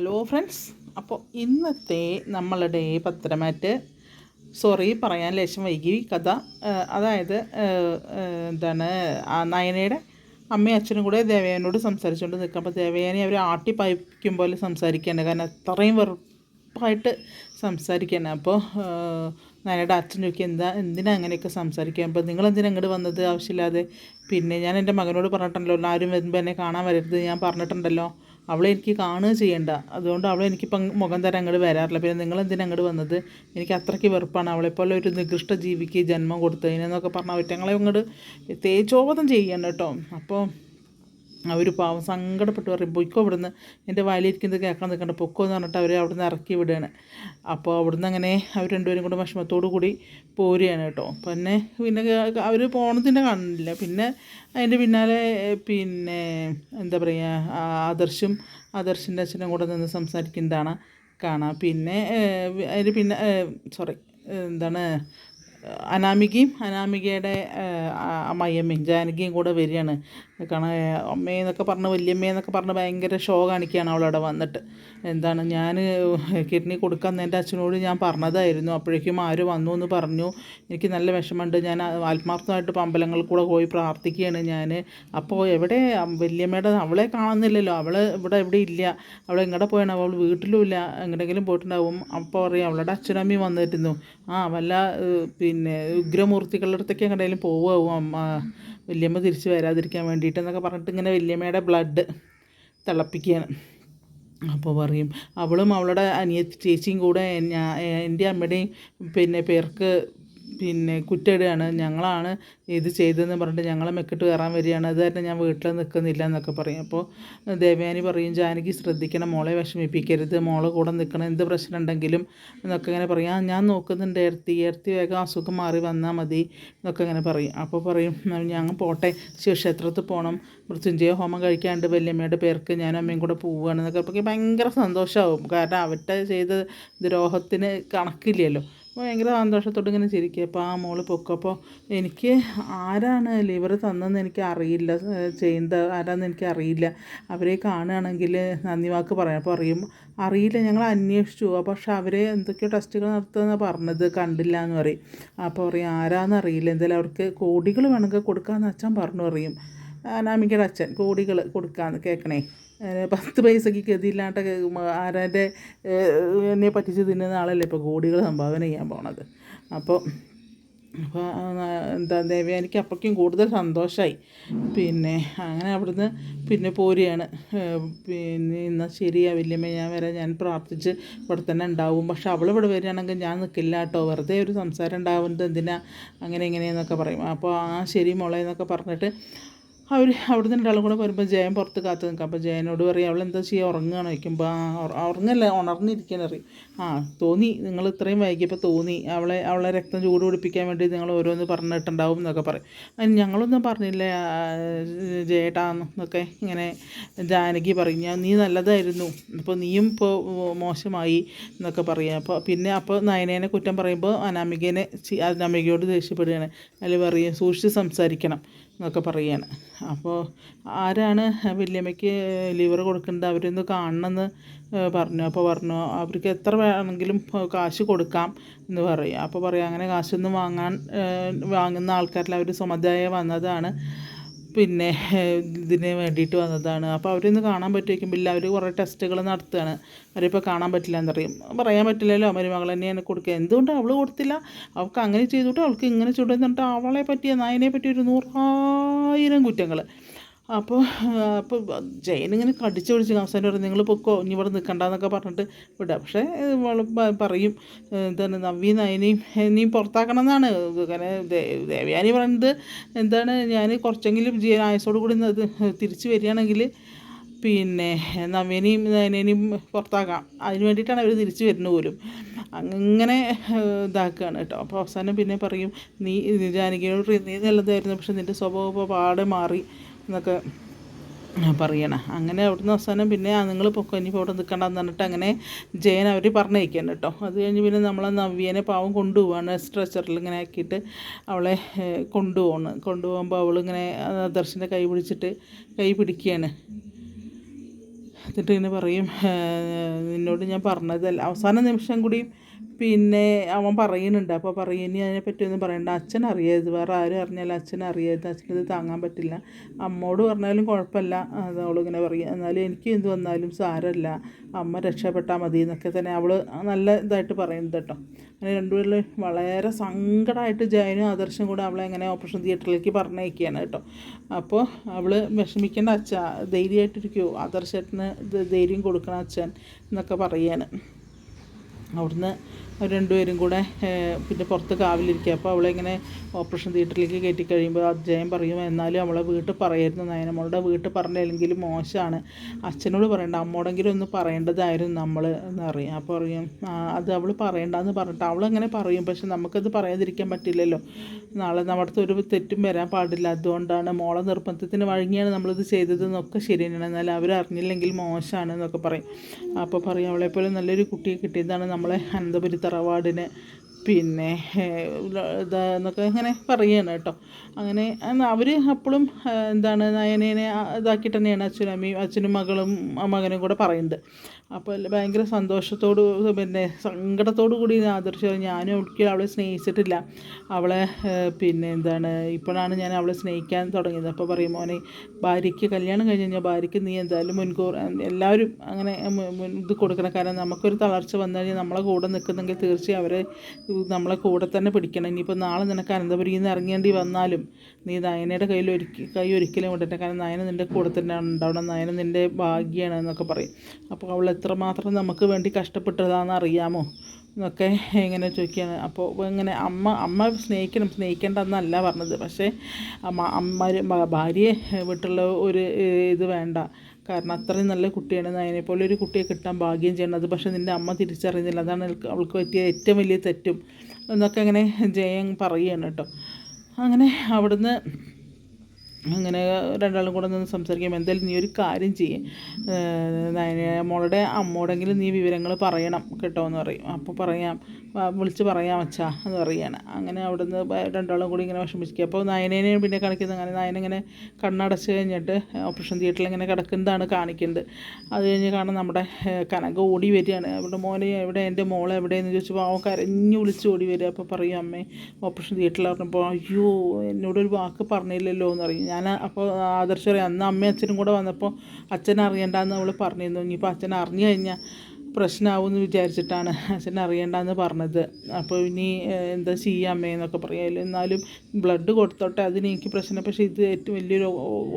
Hello friends അപ്പോൾ ഇന്നത്തെ നമ്മളുടെ പത്രമാറ്റ് സോറി പറയാൻ ലേശം വൈകി. കഥ അതായത് എന്താണ് നയനയുടെ അമ്മയും അച്ഛനും കൂടെ ദേവയാനോട് സംസാരിച്ചുകൊണ്ട് നിൽക്കുക അപ്പോൾ ദേവയാനി അവർ ആട്ടി പായിക്കും പോലെ സംസാരിക്കുകയാണ്. കാരണം അത്രയും വെറുപ്പായിട്ട് സംസാരിക്കുകയാണ്. അപ്പോൾ നയനയുടെ അച്ഛൻ ചോദിക്കുക എന്താ എന്തിനാ അങ്ങനെയൊക്കെ സംസാരിക്കുക അപ്പോൾ നിങ്ങൾ എന്തിനാ ഇങ്ങോട്ട് വന്നത്? ആവശ്യമില്ലാതെ? പിന്നെ ഞാൻ എന്റെ മകനോട് പറഞ്ഞിട്ടുണ്ടല്ലോ ആരും വരുമ്പോൾ എന്നെ കാണാൻ വരരുത്. ഞാൻ പറഞ്ഞിട്ടുണ്ടല്ലോ അവളെ എനിക്ക് കാണുക ചെയ്യണ്ട. അതുകൊണ്ട് അവളെ എനിക്കിപ്പം മുഖം തരാൻ അങ്ങോട്ട് വരാറില്ല. പിന്നെ നിങ്ങൾ എന്തിനാ അങ്ങോട്ട് വന്നത്? എനിക്ക് അത്രയ്ക്ക് വെറുപ്പാണ്. അവളെപ്പോലെ ഒരു നികൃഷ്ട ജീവിക്ക് ജന്മം കൊടുത്തതിനെന്നൊക്കെ പറഞ്ഞാൽ അവറ്റങ്ങളെ അങ്ങോട്ട് തേജോവധം ചെയ്യണം കേട്ടോ. അപ്പോൾ അവർ പാവം സങ്കടപ്പെട്ട് പറയും പൊയ്ക്കോ ഇവിടുന്ന് എന്റെ വായിലിരിക്കുന്നത് കേൾക്കാൻ നിൽക്കണ്ട. പൊക്കോ എന്ന് പറഞ്ഞിട്ട് അവരെ അവിടുന്ന് ഇറക്കി വിടുകയാണ്. അപ്പോൾ അവിടുന്ന് അങ്ങനെ അവർ രണ്ടുപേരും കൂടെ വിഷമത്തോടു കൂടി പോരുകയാണ് കേട്ടോ. പിന്നെ പിന്നെ അവർ പോണതിന്റെ കാണില്ല പിന്നെ അതിന്റെ പിന്നാലെ പിന്നെ എന്താ പറയുക ആദർശും ആദർശിന്റെ അച്ഛനും കൂടെ നിന്ന് സംസാരിക്കുന്നതാണ് കാണാം. പിന്നെ അതിന്റെ പിന്നെ സോറി എന്താണ് അനാമികയും അനാമികയുടെ അമ്മയമ്മയും ജാനകിയും കൂടെ വരികയാണ്. കാരണം അമ്മയെന്നൊക്കെ പറഞ്ഞ് പറഞ്ഞ് ഭയങ്കര ഷോ കാണിക്കുകയാണ് അവളവിടെ വന്നിട്ട്. എന്താണ് ഞാൻ കിഡ്നി കൊടുക്കാൻ എന്റെ അച്ഛനോട് ഞാൻ പറഞ്ഞതായിരുന്നു. അപ്പോഴേക്കും ആര് വന്നു എന്ന് പറഞ്ഞു. എനിക്ക് നല്ല വിഷമമുണ്ട്. ഞാൻ ആത്മാർത്ഥമായിട്ട് അമ്പലങ്ങളിൽ കൂടെ പോയി പ്രാർത്ഥിക്കുകയാണ് ഞാൻ അപ്പോൾ എവിടെ വല്യമ്മയുടെ അവളെ കാണുന്നില്ലല്ലോ. അവൾ ഇവിടെ എവിടെ ഇല്ല. അവൾ എങ്ങടെ പോയാണ്. അവൾ വീട്ടിലും ഇല്ല. എങ്ങടെങ്കിലും പോയിട്ടുണ്ടാവും. അപ്പോൾ പറയും അവളുടെ അച്ഛനമ്മയും വന്നിരുന്നു. ആ വല്ല പിന്നെ ഉഗ്രമൂർത്തികളുടെ അടുത്തൊക്കെ എങ്ങടെയും പോവുമാവും അമ്മ വല്യമ്മ തിരിച്ച് വരാതിരിക്കാൻ വേണ്ടിയിട്ട് എന്നൊക്കെ പറഞ്ഞിട്ട് ഇങ്ങനെ വല്യമ്മയുടെ ബ്ലഡ് തിളപ്പിക്കുകയാണ്. അപ്പോൾ പറയും അവളും അവളുടെ അനിയ ചേച്ചിയും കൂടെ ഞാൻ എന്റെ അമ്മയുടെയും പിന്നെ പേർക്ക് പിന്നെ കുറ്റമിടുകയാണ്. ഞങ്ങളാണ് ഇത് ചെയ്തതെന്ന് പറഞ്ഞിട്ട് ഞങ്ങളെ മെക്കിട്ട് കയറാൻ വരികയാണ്. അത് ഞാൻ വീട്ടിൽ നിൽക്കുന്നില്ല എന്നൊക്കെ പറയും. അപ്പോൾ ദേവയാനി പറയും ജാനകി ശ്രദ്ധിക്കണം മോളെ വിഷമിപ്പിക്കരുത് മോൾ കൂടെ നിൽക്കണം എന്ത് പ്രശ്നം ഉണ്ടെങ്കിലും എന്നൊക്കെ ഇങ്ങനെ പറയും. ഞാൻ നോക്കുന്നുണ്ട് ഏർത്തി ഏർത്തി വേഗം അസുഖം മാറി വന്നാൽ മതി എന്നൊക്കെ ഇങ്ങനെ പറയും. അപ്പോൾ പറയും ഞങ്ങൾ പോട്ടെ ശിവക്ഷേത്രത്തിൽ പോകണം മൃത്യുഞ്ജയ ഹോമം കഴിക്കാണ്ട് വല്യമ്മയുടെ പേർക്ക് ഞാൻ അമ്മയും കൂടെ പോവുകയാണെന്നൊക്കെ ഭയങ്കര സന്തോഷമാവും. കാരണം അവരുടെ ചെയ്ത ദ്രോഹത്തിന് കണക്കില്ലല്ലോ. ഭയങ്കര സന്തോഷത്തോടെ ഇങ്ങനെ ചിരിക്കുക. അപ്പോൾ ആ മോൾ പൊക്കും. അപ്പോൾ എനിക്ക് ആരാണ് ലിവർ തന്നതെന്ന് എനിക്ക് അറിയില്ല ചെയ്യുന്നത് ആരാന്ന് എനിക്ക് അറിയില്ല അവരെ കാണുകയാണെങ്കിൽ നന്ദി വാക്ക് പറയാം. അപ്പോൾ അറിയും അറിയില്ല. ഞങ്ങൾ അന്വേഷിച്ചു. പക്ഷെ അവരെ എന്തൊക്കെയോ ടെസ്റ്റുകൾ നടത്തുമെന്നാണ് പറഞ്ഞത്. കണ്ടില്ല എന്ന് പറയും. അപ്പോൾ പറയും ആരാന്ന് അറിയില്ല. എന്തായാലും അവർക്ക് കോടികൾ വേണമെങ്കിൽ കൊടുക്കാമെന്ന് അച്ഛൻ പറഞ്ഞു അറിയും അനാമികയുടെ അച്ഛൻ കോടികൾ കൊടുക്കാമെന്ന് കേൾക്കണേ. പത്ത് പൈസയ്ക്ക് ഗതിയില്ലാത്ത ആരാന്റെ എന്നെ പറ്റിച്ച് തിന്നുന്ന ആളല്ലേ ഇപ്പോൾ കോടികൾ സംഭാവന ചെയ്യാൻ പോണത്. അപ്പോൾ അപ്പോൾ എന്താ ദേവയാനിക്ക് അപ്പോഴേക്കും കൂടുതൽ സന്തോഷമായി പിന്നെ അങ്ങനെ അവിടുന്ന് പിന്നെ പോരുകയാണ്. പിന്നെ എന്നാൽ ശരിയാ വല്യമ്മ ഞാൻ വരാം ഞാൻ പ്രാർത്ഥിച്ച് ഇവിടെ തന്നെ ഉണ്ടാവും. പക്ഷെ അവൾ ഇവിടെ വരികയാണെങ്കിൽ ഞാൻ നിൽക്കില്ല കേട്ടോ. വെറുതെ ഒരു സംസാരം ഉണ്ടാവുന്നത് എന്തിനാ? അങ്ങനെ ഇങ്ങനെയെന്നൊക്കെ പറയും. അപ്പോൾ ആ ശരി മോളെ എന്നൊക്കെ പറഞ്ഞിട്ട് അവർ അവിടെ നിന്ന് ഒരാളും കൂടെ വരുമ്പോൾ ജയൻ പുറത്ത് കാത്തു നിൽക്കുക അപ്പോൾ ജയനോട് പറയും അവൾ എന്താ ചെയ്യുക ഉറങ്ങുകയാണ്? വയ്ക്കുമ്പോൾ ആ ഉറ- ഉറങ്ങല്ല ഉണർന്നിരിക്കാൻ അറിയും ആ തോന്നി. നിങ്ങൾ ഇത്രയും വൈകിയപ്പോൾ തോന്നി. അവളെ അവളെ രക്തം ചൂട് പിടിപ്പിക്കാൻ വേണ്ടി നിങ്ങൾ ഓരോന്ന് പറഞ്ഞിട്ടുണ്ടാവും എന്നൊക്കെ പറയും. അതിന് ഞങ്ങളൊന്നും പറഞ്ഞില്ല. എന്നൊക്കെ ഇങ്ങനെ ജാനകി പറയും. ഞാൻ നീ നല്ലതായിരുന്നു. അപ്പോൾ നീയും ഇപ്പോൾ മോശമായി എന്നൊക്കെ പറയും. അപ്പോൾ പിന്നെ അപ്പോൾ നയനേനെ കുറ്റം പറയുമ്പോൾ അനാമികേനെ അനാമികയോട് ദേഷ്യപ്പെടുകയാണ്. അതിൽ പറയും സൂക്ഷിച്ച് സംസാരിക്കണം. എന്നൊക്കെ പറയുകയാണ് അപ്പോൾ ആരാണ് വല്യമ്മയ്ക്ക് ലിവർ കൊടുക്കേണ്ടത്? അവരൊന്ന് കാണണമെന്ന് പറഞ്ഞു. അപ്പോൾ പറഞ്ഞു അവർക്ക് എത്ര വേണമെങ്കിലും കാശ് കൊടുക്കാം എന്ന് പറയും. അപ്പോൾ പറയാം അങ്ങനെ കാശൊന്നും വാങ്ങാൻ വാങ്ങുന്ന ആൾക്കാരിൽ അവർ സുമതായ വന്നതാണ്. പിന്നെ ഇതിന് വേണ്ടിയിട്ട് വന്നതാണ്. അപ്പോൾ അവരൊന്ന് കാണാൻ പറ്റുമായിരിക്കും ഇല്ല അവർ കുറേ ടെസ്റ്റുകൾ നടത്തുകയാണ്. അവരിപ്പോൾ കാണാൻ പറ്റില്ല എന്നറിയും. പറയാൻ പറ്റില്ലല്ലോ മരുമകൾ തന്നെയാണ് കൊടുക്കുക. എന്തുകൊണ്ട് അവൾ കൊടുത്തില്ല? അവൾക്ക് അങ്ങനെ ചെയ്തിട്ട്? അവൾക്ക് ഇങ്ങനെ ചൂടുന്നിട്ട് അവളെ പറ്റിയ നായനെ പറ്റിയ ഒരു നൂറായിരം കുറ്റങ്ങൾ അപ്പോൾ അപ്പോൾ ജയൻ ഇങ്ങനെ കടിച്ചു പിടിച്ച് അവസാനം പറയും നിങ്ങൾ പൊക്കോ ഇനി ഇവിടെ നിൽക്കണ്ടെന്നൊക്കെ പറഞ്ഞിട്ട് വിടുക പക്ഷേ പറയും എന്താണ് നവ്യ നയനയും എന്നെയും പുറത്താക്കണം എന്നാണ് അങ്ങനെ ദേവയാനി പറയുന്നത് എന്താണ് ഞാൻ കുറച്ചെങ്കിലും ജയൻ ആയസോട് കൂടി തിരിച്ചു വരികയാണെങ്കിൽ പിന്നെ നവ്യനെയും നയനേനെയും പുറത്താക്കാം. അതിന് വേണ്ടിയിട്ടാണ് അവർ തിരിച്ചു വരുന്നത് പോലും. അങ്ങനെ ഇതാക്കുകയാണ് കേട്ടോ. അപ്പോൾ അവസാനം പിന്നെ പറയും നീ ജാനകിയോട് നീ നല്ലതായിരുന്നു പക്ഷെ നിന്റെ സ്വഭാവം ഇപ്പോൾ പാടെ മാറി. എന്നൊക്കെ പറയണം. അങ്ങനെ അവിടുന്ന് അവസാനം പിന്നെ നിങ്ങൾ പൊക്കോ ഇനിയിപ്പോൾ അവിടെ നിൽക്കണ്ടെന്ന് പറഞ്ഞിട്ട് അങ്ങനെ ജയൻ അവർ പറഞ്ഞയക്കാൻ കേട്ടോ. അത് കഴിഞ്ഞ് പിന്നെ നമ്മൾ നവ്യനെ പാവം കൊണ്ടുപോവാണ്. സ്ട്രെച്ചറിൽ ഇങ്ങനെ ആക്കിയിട്ട് അവളെ കൊണ്ടുപോകണം കൊണ്ടുപോകുമ്പോൾ അവളിങ്ങനെ ദർശന്റെ കൈ പിടിച്ചിട്ട് കൈ പിടിക്കുകയാണ് എന്നിട്ട് ഇങ്ങനെ പറയും നിന്നോട് ഞാൻ പറഞ്ഞതല്ല. അവസാന നിമിഷം കൂടി പിന്നെ അവൻ പറയുന്നുണ്ട്. അപ്പോൾ പറയും ഇനി പറ്റിയൊന്നും പറയണ്ട. അച്ഛൻ അറിയരുത്. വേറെ ആരും അറിഞ്ഞാലും അച്ഛൻ അറിയരുത്. അച്ഛനത് താങ്ങാൻ പറ്റില്ല. അമ്മോട് പറഞ്ഞാലും കുഴപ്പമില്ല. അത് പറയും. എന്നാലും എനിക്ക് എന്ത് വന്നാലും സാരമല്ല. അമ്മ രക്ഷപ്പെട്ടാൽ മതി എന്നൊക്കെ തന്നെ അവൾ നല്ല ഇതായിട്ട് പറയുന്നത് കേട്ടോ. അങ്ങനെ രണ്ടുപേരിൽ വളരെ സങ്കടമായിട്ട് ജയനും ആദർശം കൂടെ അവളെ അങ്ങനെ ഓപ്പറേഷൻ തിയേറ്ററിലേക്ക് പറഞ്ഞയക്കുകയാണ് കേട്ടോ. അപ്പോൾ അവൾ വിഷമിക്കേണ്ട അച്ഛ ധൈര്യമായിട്ടിരിക്കുമോ ആദർശത്തിന് ധൈര്യം കൊടുക്കണം അച്ഛൻ എന്നൊക്കെ പറയാണ് അവിടുന്ന് അവർ രണ്ടുപേരും കൂടെ പിന്നെ പുറത്ത് കാവിലിരിക്കുക. അപ്പോൾ അവളെ ഇങ്ങനെ ഓപ്പറേഷൻ തിയേറ്ററിലേക്ക് കയറ്റി കഴിയുമ്പോൾ അജയൻ പറയും. എന്നാലും അവളെ വീട്ടിൽ പറയായിരുന്നു നയനമ്മളുടെ വീട്ടിൽ പറഞ്ഞില്ലെങ്കിലും മോശമാണ്. അച്ഛനോട് പറയണ്ട. അമ്മോടെങ്കിലും ഒന്ന് പറയേണ്ടതായിരുന്നു നമ്മൾ എന്ന് പറയും. അപ്പോൾ പറയും അത് അവൾ പറയണ്ടെന്ന് പറഞ്ഞിട്ട് അവളങ്ങനെ പറയും. പക്ഷെ നമുക്കത് പറയാതിരിക്കാൻ പറ്റില്ലല്ലോ. നാളെ നമ്മുടെ ഒരു തെറ്റും വരാൻ പാടില്ല. അതുകൊണ്ടാണ് മോളെ നിർബന്ധത്തിന് വഴങ്ങിയാണ് നമ്മളിത് ചെയ്തതെന്നൊക്കെ ശരി എന്നാൽ എന്നാൽ അവരറിഞ്ഞില്ലെങ്കിൽ മോശമാണ് എന്നൊക്കെ പറയും. അപ്പോൾ പറയും അവളെപ്പോലെ നല്ലൊരു കുട്ടിയെ കിട്ടിയതാണ് നമ്മളെ അനന്തപുരി തറവാടിന് പിന്നെ എന്നൊക്കെ ഇങ്ങനെ പറയുകയാണ് കേട്ടോ. അങ്ങനെ അവർ അപ്പോഴും എന്താണ് നയനേനെ ഇതാക്കിയിട്ട് തന്നെയാണ് അച്ഛനും അച്ഛനും മകളും മകനും കൂടെ പറയുന്നത്. അപ്പോൾ ഭയങ്കര സന്തോഷത്തോട് പിന്നെ സങ്കടത്തോടു കൂടി ആദർശ ഞാനും ഒരിക്കലും അവളെ സ്നേഹിച്ചിട്ടില്ല. അവളെ പിന്നെ എന്താണ് ഇപ്പോഴാണ് ഞാൻ അവളെ സ്നേഹിക്കാൻ തുടങ്ങിയത്. അപ്പോൾ പറയും മോനെ ഭാര്യയ്ക്ക് കല്യാണം കഴിഞ്ഞ് കഴിഞ്ഞാൽ ഭാര്യയ്ക്ക് നീ എന്തായാലും മുൻകൂർ എല്ലാവരും അങ്ങനെ ഇത് കൊടുക്കണം. കാരണം നമുക്കൊരു തളർച്ച വന്നു കഴിഞ്ഞാൽ നമ്മളെ കൂടെ നിൽക്കുന്നെങ്കിൽ തീർച്ചയായും അവരെ നമ്മളെ കൂടെ തന്നെ പിടിക്കണം. ഇനിയിപ്പോൾ നാളെ നിനക്ക് അനന്തപുരിയിൽ നിന്ന് ഇറങ്ങേണ്ടി വന്നാലും നീ നയനയുടെ കയ്യിൽ ഒരുക്കി കൈ ഒരിക്കലും വിടട്ടെ കാരണം നയന നിന്റെ കൂടെ തന്നെ ഉണ്ടാവണം. നയന നിന്റെ ഭാഗ്യമാണ് എന്നൊക്കെ പറയും. അപ്പോൾ അവൾ എത്രമാത്രം നമുക്ക് വേണ്ടി കഷ്ടപ്പെട്ടതാണെന്ന് അറിയാമോ? എന്നൊക്കെ ഇങ്ങനെ ചോദിക്കുകയാണ്. അപ്പോൾ ഇങ്ങനെ അമ്മ അമ്മ സ്നേഹിക്കണം സ്നേഹിക്കേണ്ടെന്നല്ല പറഞ്ഞത്. പക്ഷേ അമ്മ അമ്മ ഭാര്യയെ വിട്ടുള്ള ഒരു ഇത് വേണ്ട. കാരണം അത്രയും നല്ല കുട്ടിയാണ് നയനെപ്പോലെ ഒരു കുട്ടിയെ കിട്ടാൻ ഭാഗ്യം ചെയ്യണത് പക്ഷേ നിന്റെ അമ്മ തിരിച്ചറിയുന്നില്ല. അതാണ് അവൾക്ക് പറ്റിയ ഏറ്റവും വലിയ തെറ്റും എന്നൊക്കെ അങ്ങനെ ജയൻ പറയുകയാണ് കേട്ടോ. അങ്ങനെ അവിടുന്ന് അങ്ങനെ രണ്ടാളും കൂടെ നിന്ന് സംസാരിക്കാം എന്തായാലും നീ ഒരു കാര്യം ചെയ്യേ. മോളുടെ അമ്മോടെങ്കിലും നീ വിവരങ്ങൾ പറയണം കേട്ടോ എന്ന് പറയും. അപ്പോൾ പറയാം വിളിച്ച് പറയാം അച്ഛാ എന്ന് പറയുകയാണ് അങ്ങനെ അവിടുന്ന് രണ്ടാളും കൂടി ഇങ്ങനെ വിഷമിക്കുക അപ്പോൾ നയനേനെ പിന്നെ കാണിക്കുന്നത് അങ്ങനെ നയനിങ്ങനെ കണ്ണടച്ച് കഴിഞ്ഞിട്ട് ഓപ്പറേഷൻ തിയേറ്ററിൽ ഇങ്ങനെ കിടക്കുന്നതാണ് കാണിക്കുന്നത്. അത് കഴിഞ്ഞ് കാണാൻ നമ്മുടെ കനക ഓടി വരികയാണ്. അവിടെ മോനെ എവിടെ എന്റെ മോളെ എവിടെയെന്ന് ചോദിച്ചപ്പോൾ അവൻ കരഞ്ഞു വിളിച്ച് ഓടി വരിക. അപ്പോൾ പറയും അമ്മേ ഓപ്പറേഷൻ തിയേറ്ററിൽ പറഞ്ഞപ്പോൾ അയ്യോ എന്നോടൊരു വാക്ക് പറഞ്ഞില്ലല്ലോ എന്ന് പറയും. ഞാൻ അപ്പോൾ ആദർശം അറിയാം അന്ന് അമ്മയും അച്ഛനും കൂടെ വന്നപ്പോൾ അച്ഛൻ അറിയണ്ടെന്ന് അവൾ പറഞ്ഞിരുന്നു. ഇനിയിപ്പോൾ അച്ഛൻ അറിഞ്ഞു കഴിഞ്ഞാൽ പ്രശ്നമാവുമെന്ന് വിചാരിച്ചിട്ടാണ് അച്ഛൻ അറിയണ്ടെന്ന് പറഞ്ഞത്. അപ്പോൾ ഇനി എന്താ ചെയ്യാം അമ്മേ എന്നൊക്കെ പറയാമല്ലോ എന്നാലും ബ്ലഡ് കൊടുത്തോട്ടെ അതിന് എനിക്ക് പ്രശ്നം. പക്ഷേ ഇത് ഏറ്റവും വലിയൊരു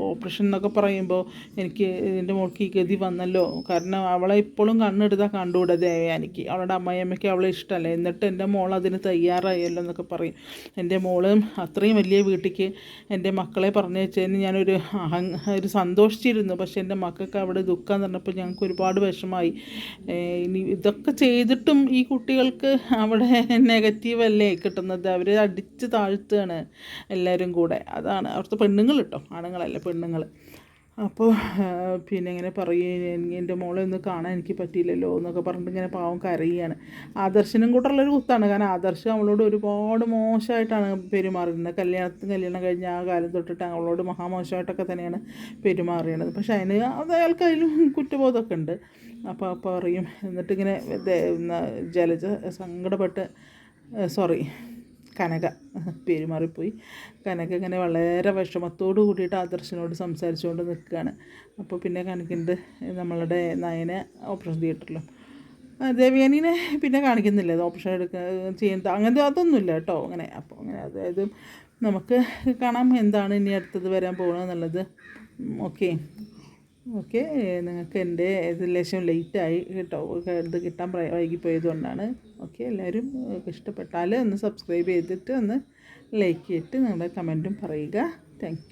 ഓപ്പറേഷൻ എന്നൊക്കെ പറയുമ്പോൾ എനിക്ക് എന്റെ മോൾക്ക് ഈ ഗതി വന്നല്ലോ. കാരണം അവളെ ഇപ്പോഴും കണ്ണെടുത്താൽ കണ്ടുകൂടാ ദേവയാനിക്ക്. അവളുടെ അമ്മയമ്മയ്ക്ക് അവളെ ഇഷ്ടമല്ല എന്നിട്ട് എന്റെ മോൾ അതിന് തയ്യാറായല്ലോ എന്നൊക്കെ പറയും. എന്റെ മോളും അത്രയും വലിയ വീട്ടിലേക്ക് എന്റെ മക്കളെ പറഞ്ഞു വെച്ചതിന് ഞാനൊരു അഹ ഒരു സന്തോഷിച്ചിരുന്നു. പക്ഷേ എന്റെ മക്കൾക്ക് അവിടെ ദുഃഖം എന്ന് പറഞ്ഞപ്പോൾ ഞങ്ങൾക്ക് ഒരുപാട് വിഷമമായി ഇനി ഇതൊക്കെ ചെയ്തിട്ടും ഈ കുട്ടികൾക്ക് അവിടെ നെഗറ്റീവല്ലേ കിട്ടുന്നത്? അവർ അടിച്ച് താഴ്ത്തുകയാണ് എല്ലാവരും കൂടെ. അതാണ് അവിടുത്തെ പെണ്ണുങ്ങൾ കേട്ടോ ആണുങ്ങളല്ല പെണ്ണുങ്ങൾ. അപ്പോൾ പിന്നെ ഇങ്ങനെ പറയും എന്റെ മോളെ ഒന്ന് കാണാൻ എനിക്ക് പറ്റിയില്ലല്ലോ എന്നൊക്കെ പറഞ്ഞിട്ട് ഇങ്ങനെ പാവം കരയുകയാണ്. ആദർശനും കൂട്ടുള്ളൊരു കുത്താണ്. കാരണം ആദർശം അവളോട് ഒരുപാട് മോശമായിട്ടാണ് പെരുമാറുന്നത് കല്യാണത്തിന് കല്യാണം കഴിഞ്ഞ ആ കാലം തൊട്ടിട്ട് അവളോട് മഹാമോശമായിട്ടൊക്കെ തന്നെയാണ് പെരുമാറിയത് പക്ഷേ അതിന് അത് അയാൾക്ക് അതിലും കുറ്റബോധമൊക്കെ ഉണ്ട്. അപ്പോൾ അപ്പോൾ പറയും. എന്നിട്ടിങ്ങനെ ജലജ സങ്കടപ്പെട്ട് സോറി കനക പെരുമാറിപ്പോയി. കനക ഇങ്ങനെ വളരെ വിഷമത്തോട് കൂടിയിട്ട് ആദർശനോട് സംസാരിച്ചുകൊണ്ട് നിൽക്കുകയാണ്. അപ്പോൾ പിന്നെ കനക്കിന്റെ നമ്മളുടെ നയനെ ഓപ്പറേഷൻ തിയേറ്ററിലും ദേവ്യാനിനെ പിന്നെ കാണിക്കുന്നില്ല. ഓപ്പറേഷൻ എടുക്കുക ചെയ്യുന്നത്. അങ്ങനത്തെ അതൊന്നുമില്ല കേട്ടോ. അങ്ങനെ അപ്പോൾ അങ്ങനെ അതായത് നമുക്ക് കാണാം എന്താണ് ഇനി അടുത്തത് വരാൻ പോകണമെന്നുള്ളത് ഓക്കെ ഓക്കെ നിങ്ങൾക്ക് എന്റെ ലേശം ലേറ്റായി കേട്ടോ. ഇത് കിട്ടാൻ വൈകിപ്പോയത് കൊണ്ടാണ് ഓക്കെ എല്ലാവരും ഇഷ്ടപ്പെട്ടാൽ ഒന്ന് സബ്സ്ക്രൈബ് ചെയ്തിട്ട് ഒന്ന് ലൈക്ക് ചെയ്തിട്ട് നിങ്ങളുടെ കമന്റും പറയുക. താങ്ക്